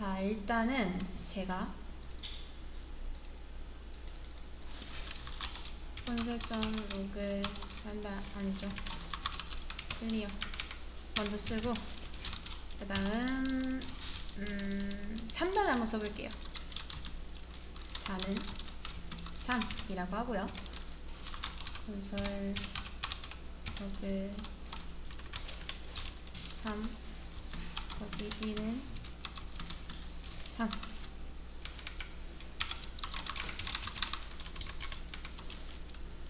자, 일단은 제가 본설정 로그 한다 아니죠. 클리어 먼저 쓰고 그 다음 음, 3단을 한번 써볼게요. 단은 3이라고 하고요. 건설 로그 3 거기 1은 3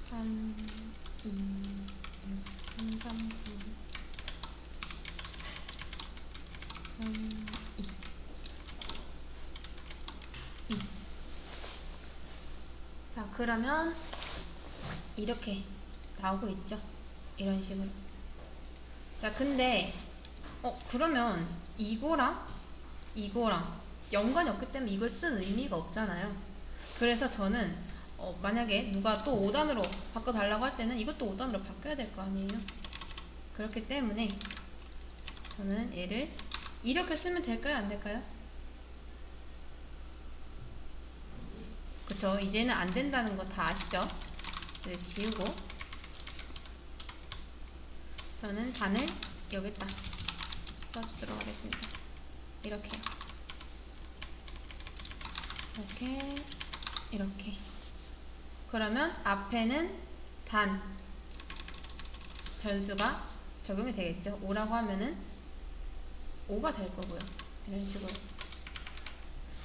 3 2 6 3 3 9 3 2 2 자, 그러면 이렇게 나오고 있죠. 이런 식으로. 자, 근데 어, 그러면 이거랑 이거랑 연관이 없기 때문에 이걸 쓴 의미가 없잖아요. 그래서 저는 어, 만약에 누가 또 5단으로 바꿔달라고 할 때는 이것도 5단으로 바꿔야 될 거 아니에요. 그렇기 때문에 저는 얘를 이렇게 쓰면 될까요? 안 될까요? 그쵸. 이제는 안 된다는 거 다 아시죠? 네, 지우고 저는 단을 여기다 써주도록 하겠습니다. 이렇게요. 이렇게 이렇게 그러면 앞에는 단 변수가 적용이 되겠죠. 5라고 하면은 5가 될 거고요. 이런 식으로.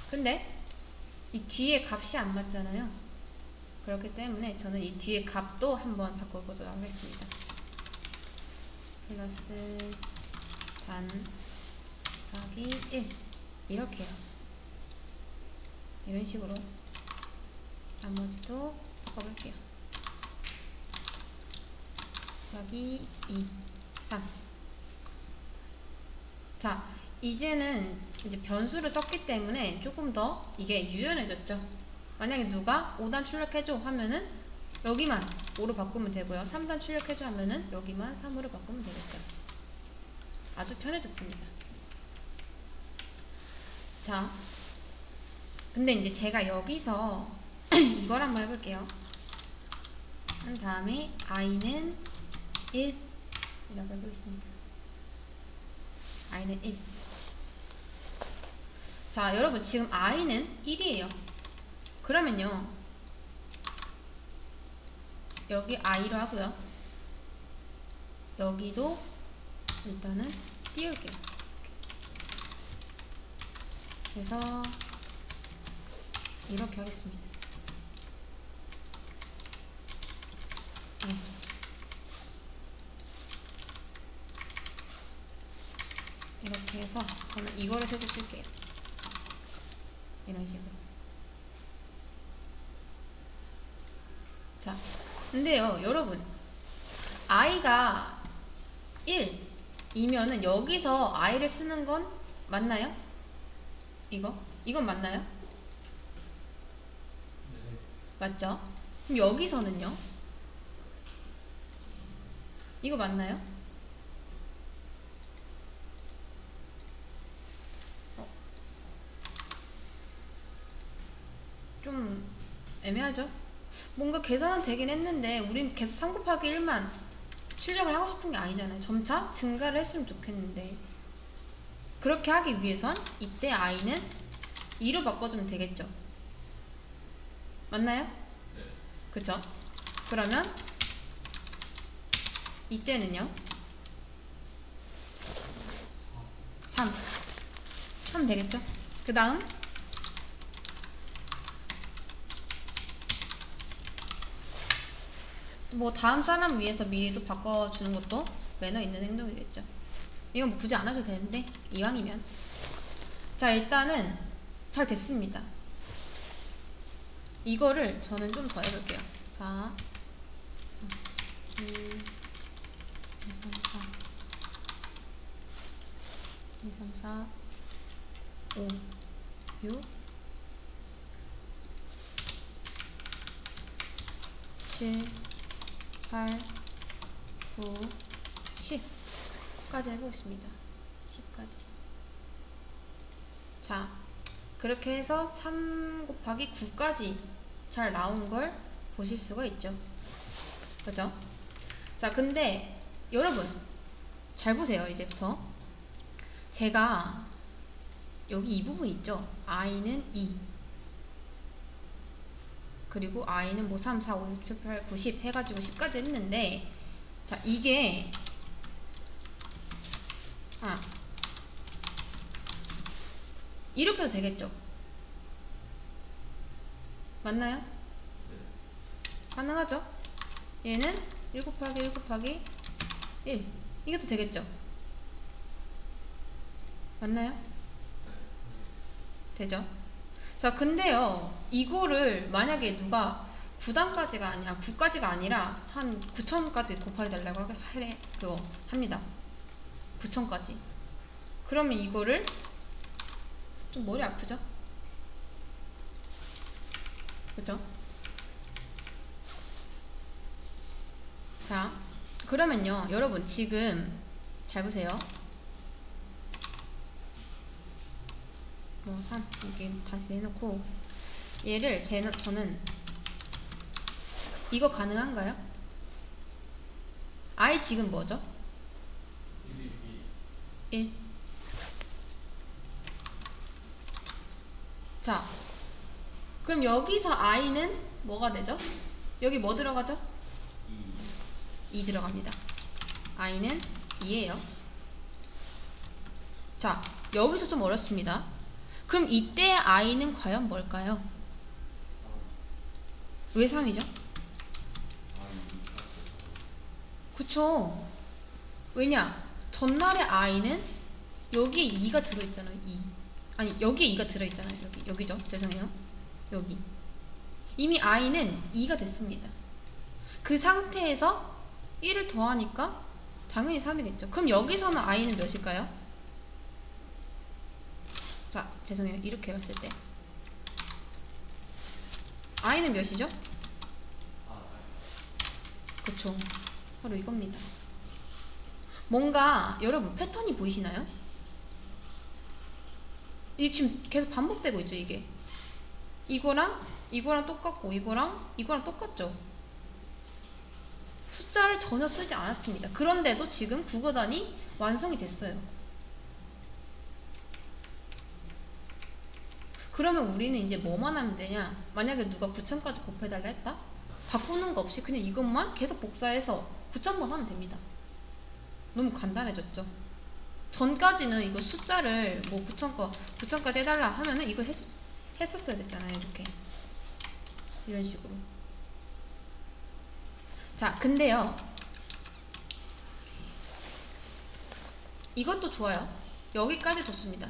근데 이 뒤에 값이 안 맞잖아요. 그렇기 때문에 저는 이 뒤에 값도 한번 바꿔보도록 하겠습니다. 플러스 단 곱하기 1 이렇게요. 이런 식으로 나머지도 바꿔볼게요. 여기 2, 3. 자, 이제는 이제 변수를 썼기 때문에 조금 더 이게 유연해졌죠. 만약에 누가 5단 출력해줘 하면은 여기만 5로 바꾸면 되고요. 3단 출력해줘 하면은 여기만 3으로 바꾸면 되겠죠. 아주 편해졌습니다. 자, 근데 이제 제가 여기서 이걸 한번 해볼게요. 한 다음에 i는 1 이라고 해보겠습니다. i는 1. 자, 여러분 지금 i는 1이에요. 그러면요. 여기 i로 하고요. 여기도 일단은 띄울게요. 그래서 이렇게 하겠습니다. 네. 이렇게 해서 저는 이거를 세고 쓸게요. 이런 식으로. 자, 근데요, 여러분. i가 1 이면은 여기서 i를 쓰는 건 맞나요? 이거? 이건 맞나요? 네. 맞죠? 그럼 여기서는요? 이거 맞나요? 어. 좀 애매하죠? 뭔가 계산은 되긴 했는데 우린 계속 3 곱하기 1만 출력을 하고 싶은 게 아니잖아요. 점차 증가를 했으면 좋겠는데 그렇게 하기 위해선 이때 i는 2로 바꿔주면 되겠죠. 맞나요? 네. 그쵸? 그러면 이때는요? 3 하면 되겠죠? 그 다음 뭐 다음 사람 위해서 미리 또 바꿔주는 것도 매너 있는 행동이겠죠 이건 뭐 굳이 안 하셔도 되는데 이왕이면 자 일단은 잘 됐습니다 이거를 저는 좀 더 해볼게요. 4 1 2 3 4 2 3 4 5 6 7 8 9 10 까지 해보겠습니다. 10까지. 자, 그렇게 해서 3 곱하기 9까지 잘 나온 걸 보실 수가 있죠. 그죠? 자, 근데 여러분, 잘 보세요, 이제부터. 제가 여기 이 부분 있죠? i는 2. 그리고 i는 뭐 3, 4, 5, 6, 7, 8, 9, 10 해가지고 10까지 했는데, 자, 이게, 아, 이렇게 해도 되겠죠? 맞나요? 가능하죠? 얘는 1 곱하기 1 곱하기 1 이것도 되겠죠? 맞나요? 되죠? 자 근데요 이거를 만약에 누가 9단까지가 아니야 9까지가 아니라 한 9천까지 곱하기 달라고 하- 하래 그거 합니다 9천까지 그러면 이거를 좀 머리 아프죠? 그죠? 자, 그러면요, 여러분 지금 잘 보세요. 뭐 3, 이게 다시 내놓고 얘를 제, 저는 이거 가능한가요? i 지금 뭐죠? 1 자, 그럼 여기서 i는 뭐가 되죠? 여기 뭐 들어가죠? 2 들어갑니다. i는 2예요. 자, 여기서 좀 어렵습니다. 그럼 이때 i는 과연 뭘까요? 왜 3이죠? 그쵸. 왜냐? 전날의 i는 여기에 2가 들어있잖아요. 2. 아니, 여기에 2가 들어있잖아요. 여기. 여기죠. 죄송해요. 여기. 이미 i는 2가 됐습니다. 그 상태에서 1을 더하니까 당연히 3이겠죠. 그럼 여기서는 i는 몇일까요? 자, 죄송해요. 이렇게 봤을 때. i는 몇이죠? 그쵸. 바로 이겁니다. 뭔가 여러분 패턴이 보이시나요? 이게 지금 계속 반복되고 있죠, 이게. 이거랑 이거랑 똑같고 이거랑 이거랑 똑같죠. 숫자를 전혀 쓰지 않았습니다. 그런데도 지금 국어단이 완성이 됐어요. 그러면 우리는 이제 뭐만 하면 되냐? 만약에 누가 9천까지 곱해달라 했다? 바꾸는 거 없이 그냥 이것만 계속 복사해서 9천번 하면 됩니다. 너무 간단해졌죠? 전까지는 이거 숫자를 뭐 9천 거, 9천까지 해달라 하면은 이거 했, 했었어야 됐잖아요. 이렇게. 이런 식으로. 자, 근데요. 이것도 좋아요. 여기까지 좋습니다.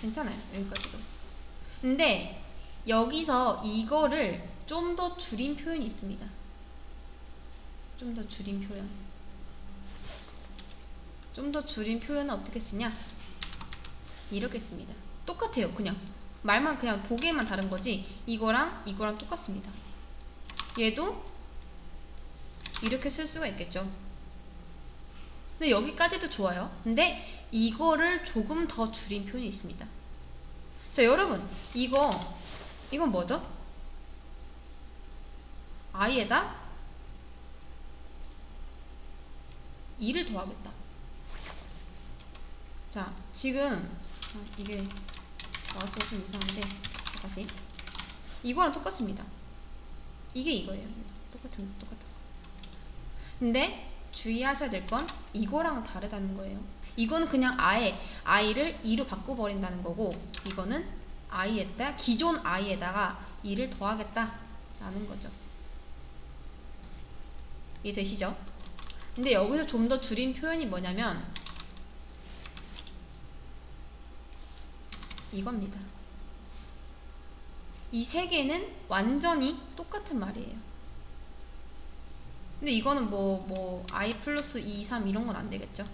괜찮아요. 여기까지도. 근데 여기서 이거를 좀 더 줄인 표현이 있습니다. 좀 더 줄인 표현. 좀 더 줄인 표현은 어떻게 쓰냐? 이렇게 씁니다. 똑같아요. 그냥 말만 그냥 보기에만 다른 거지 이거랑 이거랑 똑같습니다. 얘도 이렇게 쓸 수가 있겠죠. 근데 여기까지도 좋아요. 근데 이거를 조금 더 줄인 표현이 있습니다. 자, 여러분, 이거, 이건 뭐죠? i에다 2를 더하겠다. 자, 지금, 아, 이게 마우스가 좀 이상한데, 다시. 이거랑 똑같습니다. 이게 이거예요. 똑같은 거. 근데 주의하셔야 될 건 이거랑은 다르다는 거예요. 이거는 그냥 아예 i를 2로 바꿔버린다는 거고 이거는 i에다 기존 i에다가 2를 더하겠다 라는 거죠. 이해되시죠? 근데 여기서 좀 더 줄인 표현이 뭐냐면 이겁니다. 이 세 개는 완전히 똑같은 말이에요. 근데 이거는 뭐, 뭐, i 플러스 2, 3 이런 건 안 되겠죠?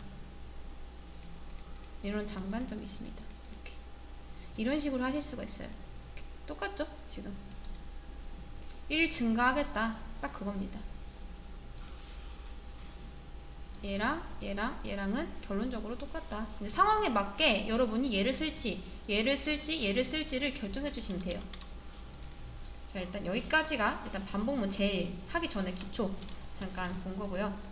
이런 장단점이 있습니다. 이렇게. 이런 식으로 하실 수가 있어요. 똑같죠? 지금. 1 증가하겠다. 딱 그겁니다. 얘랑 얘랑 얘랑은 결론적으로 똑같다. 근데 상황에 맞게 여러분이 얘를 쓸지 얘를 쓸지 얘를 쓸지를 결정해 주시면 돼요. 자 일단 여기까지가 일단 반복문 제일 하기 전에 기초 잠깐 본 거고요.